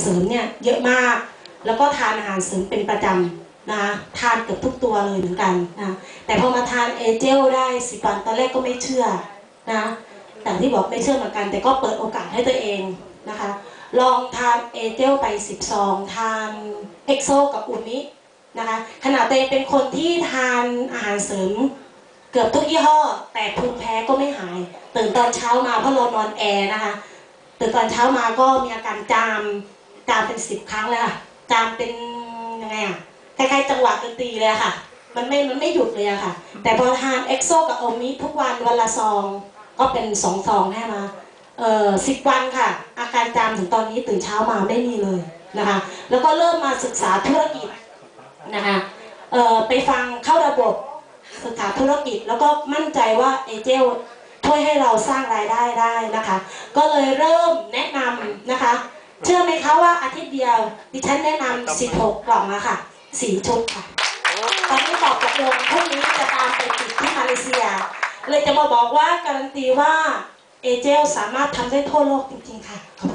เสริมเนี่ยเยอะมาก แล้วก็ทานอาหารเสริมเป็นประจำนะทานเกือบทุกตัวเลยเหมือนกันนะแต่พอมาทานเอเจลได้สิบวันตอนแรกก็ไม่เชื่อนะแต่ที่บอกไม่เชื่อเหมือนกัน แต่ก็เปิดโอกาสให้ตัวเองนะคะ ลองทานเอเจลไปสิบซองทานเอ็กโซกับอุนินะคะขณะเองเป็นคนที่ทานอาหารเสริมเกือบทุกยี่ห้อ แต่ภูมิแพ้ก็ไม่หาย ตื่นตอนเช้ามาเพราะเรานอนแอร์นะคะตื่นตอนเช้ามาก็มีอาการจาม จามเป็นสิบครั้งเลยค่ะจามเป็นยังไงอะคล้ายๆจังหวะดนตรีเลยค่ะ มันไม่มันไม่หยุดเลยอะค่ะ แต่พอทานเอ็กโซกับโอมิทุกวันวันละซองก็เป็นสองซองแน่มาเอ่อสิบวันค่ะ อาการจามถึงตอนนี้ตื่นเช้ามาไม่มีเลยนะคะ แล้วก็เริ่มมาศึกษาธุรกิจนะคะเอ่อไปฟังเข้าระบบศึกษาธุรกิจแล้วก็มั่นใจว่าเอเจลช่วยให้เราสร้างรายได้ได้นะคะ ก็เลยเริ่มแนะนำนะคะ เชื่อไหมคะว่าอาทิตย์เดียว ดิฉันแนะนำ16 กล่องแล้วค่ะสีชุดค่ะตอนนี้ตอบตกลงพรุ่งนี้จะตามไปติดที่มาเลเซีย เลยจะมาบอกว่าการันตีว่าเอเจลสามารถทำได้ทั่วโลกจริงๆค่ะขอบ